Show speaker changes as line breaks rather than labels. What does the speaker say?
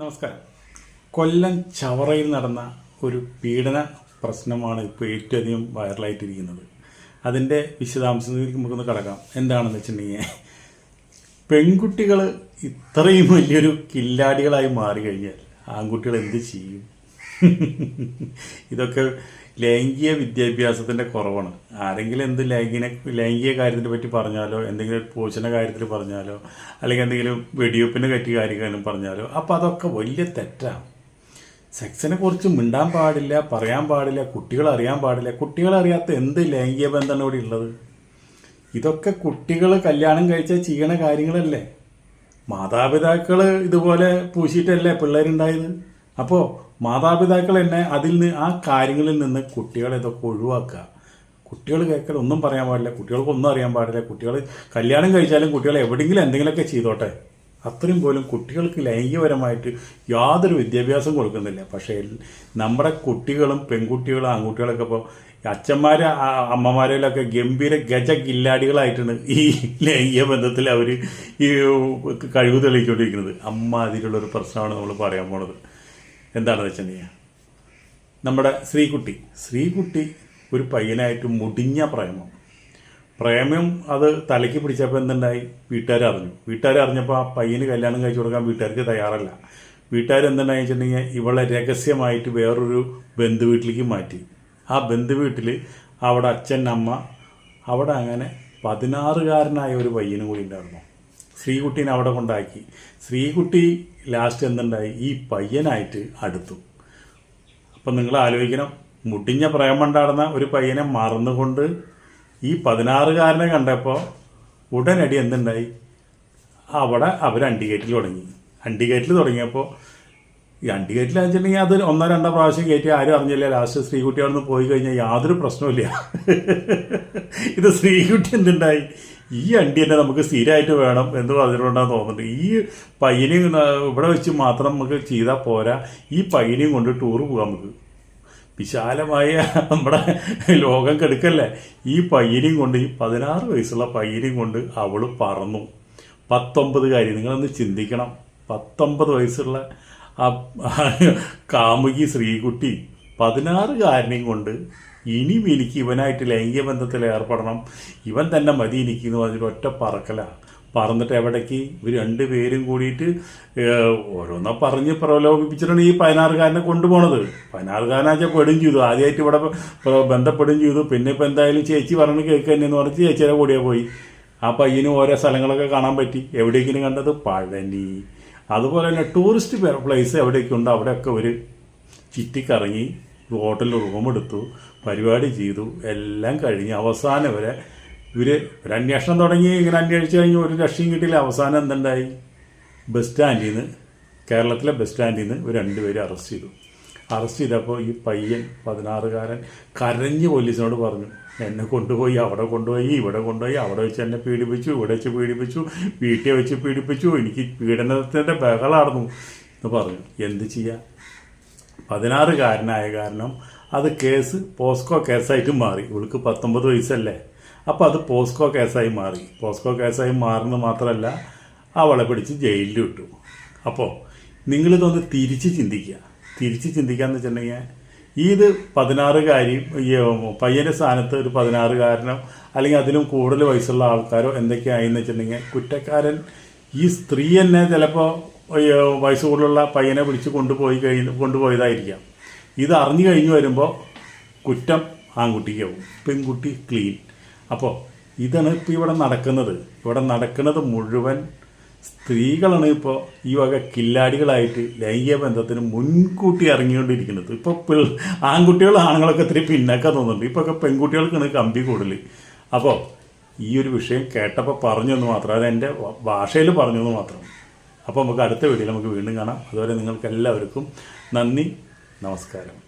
നമസ്കാരം. കൊല്ലം ചവറയിൽ നടന്ന ഒരു പീഡന പ്രശ്നമാണ് ഇപ്പോൾ ഏറ്റവും അധികം വൈറലായിട്ടിരിക്കുന്നത് അതിന്റെ വിശദാംശങ്ങളിലേക്ക് നമുക്കൊന്ന് കടക്കാം. എന്താണെന്ന് വെച്ചിട്ടുണ്ടെങ്കിൽ പെൺകുട്ടികൾ ഇത്രയും വലിയൊരു കില്ലാടികളായി മാറി കഴിഞ്ഞാൽ ആൺകുട്ടികൾ എന്ത് ചെയ്യും? ഇതൊക്കെ ലൈംഗിക വിദ്യാഭ്യാസത്തിന്റെ കുറവാണ്. ആരെങ്കിലും എന്ത് ലൈംഗിക ലൈംഗിക കാര്യത്തിനെ പറ്റി പറഞ്ഞാലോ എന്തെങ്കിലും പോഷണ കാര്യത്തിൽ പറഞ്ഞാലോ അല്ലെങ്കിൽ എന്തെങ്കിലും വെടിവെപ്പിനെ പറ്റി കാര്യങ്ങളും പറഞ്ഞാലോ അപ്പോൾ അതൊക്കെ വലിയ തെറ്റാണ് സെക്സിനെ കുറിച്ച് മിണ്ടാൻ പാടില്ല പറയാൻ പാടില്ല കുട്ടികൾ അറിയാൻ പാടില്ല. കുട്ടികൾ അറിയാത്ത എന്ത് ലൈംഗിക ബന്ധമാണ് ഇവിടെ ഉള്ളത്? ഇതൊക്കെ കുട്ടികൾ കല്യാണം കഴിച്ചാൽ ചെയ്യണ കാര്യങ്ങളല്ലേ? മാതാപിതാക്കൾ ഇതുപോലെ പൂശിയിട്ടല്ലേ പിള്ളേരുണ്ടായത്? അപ്പോൾ മാതാപിതാക്കൾ എന്നെ അതിൽ നിന്ന് ആ കാര്യങ്ങളിൽ നിന്ന് കുട്ടികളെ ഇതൊക്കെ ഒഴിവാക്കുക. കുട്ടികൾ കേൾക്കൽ ഒന്നും പറയാൻ പാടില്ല കുട്ടികൾക്ക് ഒന്നും അറിയാൻ പാടില്ല. കുട്ടികൾ കല്യാണം കഴിച്ചാലും കുട്ടികൾ എവിടെയെങ്കിലും എന്തെങ്കിലുമൊക്കെ ചെയ്തോട്ടെ. അത്രയും പോലും കുട്ടികൾക്ക് ലൈംഗികപരമായിട്ട് യാതൊരു വിദ്യാഭ്യാസം കൊടുക്കുന്നില്ല. പക്ഷേ നമ്മുടെ കുട്ടികളും പെൺകുട്ടികളും ആൺകുട്ടികളൊക്കെ ഇപ്പോൾ അച്ഛന്മാരെ അമ്മമാരെയൊക്കെ ഗംഭീര ഗജ ഗില്ലാടികളായിട്ടാണ് ഈ ലൈംഗിക ബന്ധത്തിൽ അവർ ഈ കഴിവ് തെളിയിച്ചുകൊണ്ടിരിക്കുന്നത്. അമ്മ അതിലുള്ളൊരു പ്രശ്നമാണ് നമ്മൾ പറയാൻ പോണത്. എന്താണെന്ന് വെച്ചിട്ടുണ്ടെങ്കിൽ നമ്മുടെ ശ്രീകുട്ടി. ശ്രീകുട്ടി ഒരു പയ്യനായിട്ട് മുടിഞ്ഞ പ്രേമം. പ്രേമം അത് തലയ്ക്ക് പിടിച്ചപ്പോൾ എന്തുണ്ടായി? വീട്ടുകാർ അറിഞ്ഞു. വീട്ടുകാർ അറിഞ്ഞപ്പോൾ ആ പയ്യന് കല്യാണം കഴിച്ചു കൊടുക്കാൻ വീട്ടുകാർക്ക് തയ്യാറല്ല. വീട്ടുകാർ എന്തുണ്ടായി വെച്ചിട്ടുണ്ടെങ്കിൽ ഇവളെ രഹസ്യമായിട്ട് വേറൊരു ബന്ധു വീട്ടിലേക്ക് മാറ്റി. ആ ബന്ധു വീട്ടിൽ അവിടെ അച്ഛൻ അമ്മ അവിടെ അങ്ങനെ പതിനാറുകാരനായ ഒരു പയ്യനും കൂടി ഉണ്ടായിരുന്നു. ശ്രീകുട്ടീനെ അവിടെ കൊണ്ടാക്കി. ശ്രീകുട്ടി ലാസ്റ്റ് എന്തുണ്ടായി? ഈ പയ്യനായിട്ട് അടുത്തു. അപ്പം നിങ്ങൾ ആലോചിക്കണം. മുടിഞ്ഞ പ്രേമുണ്ടായിരുന്ന ഒരു പയ്യനെ മറന്നുകൊണ്ട് ഈ പതിനാറുകാരനെ കണ്ടപ്പോൾ ഉടനടി എന്തുണ്ടായി? അവിടെ അവർ അണ്ടികേറ്റിൽ തുടങ്ങി. അണ്ടികേറ്റിൽ തുടങ്ങിയപ്പോൾ ഈ അണ്ടികേറ്റിൽ വെച്ചിട്ടുണ്ടെങ്കിൽ അത് ഒന്നോ രണ്ടോ പ്രാവശ്യം കയറ്റി ആരും അറിഞ്ഞില്ല. ലാസ്റ്റ് ശ്രീകുട്ടി അവിടെ നിന്ന് പോയി കഴിഞ്ഞാൽ യാതൊരു പ്രശ്നവും ഇത് ശ്രീകുട്ടി എന്തുണ്ടായി? ഈ അണ്ടി തന്നെ നമുക്ക് സ്ഥിരമായിട്ട് വേണം എന്ന് പറഞ്ഞിട്ടുണ്ടെന്ന് തോന്നുന്നത്. ഈ പയ്യനെ ഇവിടെ വെച്ച് മാത്രം നമുക്ക് ചെയ്താൽ പോരാ. ഈ പയ്യനെയും കൊണ്ട് ടൂർ പോകാം നമുക്ക്. വിശാലമായ നമ്മുടെ ലോകം കെടുക്കല്ലേ? ഈ പയ്യനെയും കൊണ്ട് ഈ പതിനാറ് വയസ്സുള്ള പയ്യനെയും കൊണ്ട് അവൾ പറന്നു. പത്തൊമ്പത് കാര്യം നിങ്ങളൊന്ന് ചിന്തിക്കണം. പത്തൊമ്പത് വയസ്സുള്ള ആ കാമുകി ശ്രീകുട്ടി പതിനാറുകാരനെയും കൊണ്ട് ഇനിയും എനിക്ക് ഇവനായിട്ട് ലൈംഗിക ബന്ധത്തിൽ ഏർപ്പെടണം. ഇവൻ തന്നെ മതി എനിക്ക് എന്ന് പറഞ്ഞിട്ട് ഒറ്റ പറക്കലാണ് പറന്നിട്ട് എവിടേക്ക്? ഇവർ രണ്ട് പേരും കൂടിയിട്ട് ഓരോന്നോ പറഞ്ഞ് പ്രലോഭിപ്പിച്ചിട്ടാണ് ഈ പതിനാറുകാരനെ കൊണ്ടുപോണത്. പതിനാറുകാരനാച്ചാൽ പെടും ചെയ്തു. ആദ്യമായിട്ട് ഇവിടെ ബന്ധപ്പെടും ചെയ്തു. പിന്നെ ഇപ്പം എന്തായാലും ചേച്ചി പറഞ്ഞു കേൾക്കുക എന്ന് പറഞ്ഞ് ചേച്ചിയുടെ കൂടിയാ പോയി. ആ പയ്യന് ഓരോ സ്ഥലങ്ങളൊക്കെ കാണാൻ പറ്റി. എവിടേക്കിനും കണ്ടത് പഴനി. അതുപോലെ തന്നെ ടൂറിസ്റ്റ് പ്ലേസ് എവിടെയൊക്കെ ഉണ്ടോ അവിടെയൊക്കെ ഒരു ചുറ്റിക്കറങ്ങി ഹോട്ടലിൽ റൂം എടുത്തു പരിപാടി ചെയ്തു എല്ലാം കഴിഞ്ഞ് അവസാനം വരെ ഇവർ ഒരു അന്വേഷണം തുടങ്ങി ഇങ്ങനെ അന്വേഷിച്ച് കഴിഞ്ഞ് ഒരു രക്ഷയും കിട്ടിയില്ല. അവസാനം എന്തുണ്ടായി? ബസ് സ്റ്റാൻഡിൽ നിന്ന് കേരളത്തിലെ ബസ് സ്റ്റാൻഡിൽ നിന്ന് ഇവർ രണ്ടുപേരും അറസ്റ്റ് ചെയ്തു. അറസ്റ്റ് ചെയ്തപ്പോൾ ഈ പയ്യൻ പതിനാറുകാരൻ കരഞ്ഞ് പോലീസിനോട് പറഞ്ഞു എന്നെ കൊണ്ടുപോയി അവിടെ കൊണ്ടുപോയി ഇവിടെ കൊണ്ടുപോയി അവിടെ വെച്ച് എന്നെ പീഡിപ്പിച്ചു ഇവിടെ വെച്ച് പീഡിപ്പിച്ചു വീട്ടിൽ വെച്ച് പീഡിപ്പിച്ചു എനിക്ക് പീഡനത്തിന്റെ ബഹളായിരുന്നു എന്ന് പറഞ്ഞു. എന്ത് ചെയ്യാം? പതിനാറുകാരനായ കാരണം അത് കേസ് പോസ്കോ കേസായിട്ട് മാറി. ഇവൾക്ക് പത്തൊമ്പത് വയസ്സല്ലേ? അപ്പോൾ അത് പോസ്കോ കേസായി മാറി. പോസ്കോ കേസായി മാറുന്നത് മാത്രമല്ല അവളെ പിടിച്ച് ജയിലിൽ വിട്ടു അപ്പോൾ നിങ്ങളിതൊന്ന് തിരിച്ച് ചിന്തിക്കുക. തിരിച്ച് ചിന്തിക്കാന്ന് വെച്ചിട്ടുണ്ടെങ്കിൽ ഇത് പതിനാറുകാരി പയ്യന്റെ സ്ഥാനത്ത് ഒരു പതിനാറുകാരനോ അല്ലെങ്കിൽ അതിലും കൂടുതൽ വയസ്സുള്ള ആൾക്കാരോ എന്തൊക്കെയായെന്ന് വെച്ചിട്ടുണ്ടെങ്കിൽ കുറ്റക്കാരൻ ഈ സ്ത്രീ തന്നെ ചിലപ്പോൾ വയസ്സ് കൂടുതലുള്ള പയ്യനെ പിടിച്ച് കൊണ്ടുപോയി കഴിഞ്ഞ് കൊണ്ടുപോയതായിരിക്കാം. ഇത് അറിഞ്ഞു കഴിഞ്ഞ് വരുമ്പോൾ കുറ്റം ആൺകുട്ടിക്കാവും പെൺകുട്ടി ക്ലീൻ. അപ്പോൾ ഇതാണ് ഇപ്പോൾ ഇവിടെ നടക്കുന്നത്. ഇവിടെ നടക്കുന്നത് മുഴുവൻ സ്ത്രീകളാണ് ഇപ്പോൾ ഈ വക കില്ലാടികളായിട്ട് ലൈംഗിക ബന്ധത്തിന് മുൻകൂട്ടി ഇറങ്ങിക്കൊണ്ടിരിക്കുന്നത്. ഇപ്പോൾ പിൾ ആൺകുട്ടികൾ ആണുങ്ങളൊക്കെ ഇത്തിരി പിന്നൊക്കെ തോന്നുന്നുണ്ട്. ഇപ്പോൾ പെൺകുട്ടികൾക്കാണ് കമ്പി കൂടുതൽ അപ്പോൾ ഈ ഒരു വിഷയം കേട്ടപ്പോൾ പറഞ്ഞു എന്ന് മാത്രം അത് എന്റെ ഭാഷയിൽ പറഞ്ഞു എന്ന് മാത്രം. അപ്പോൾ നമുക്ക് അടുത്ത വീഡിയോയിൽ നമുക്ക് വീണ്ടും കാണാം. അതുവരെ നിങ്ങൾക്ക് എല്ലാവർക്കും നന്ദി നമസ്കാരം.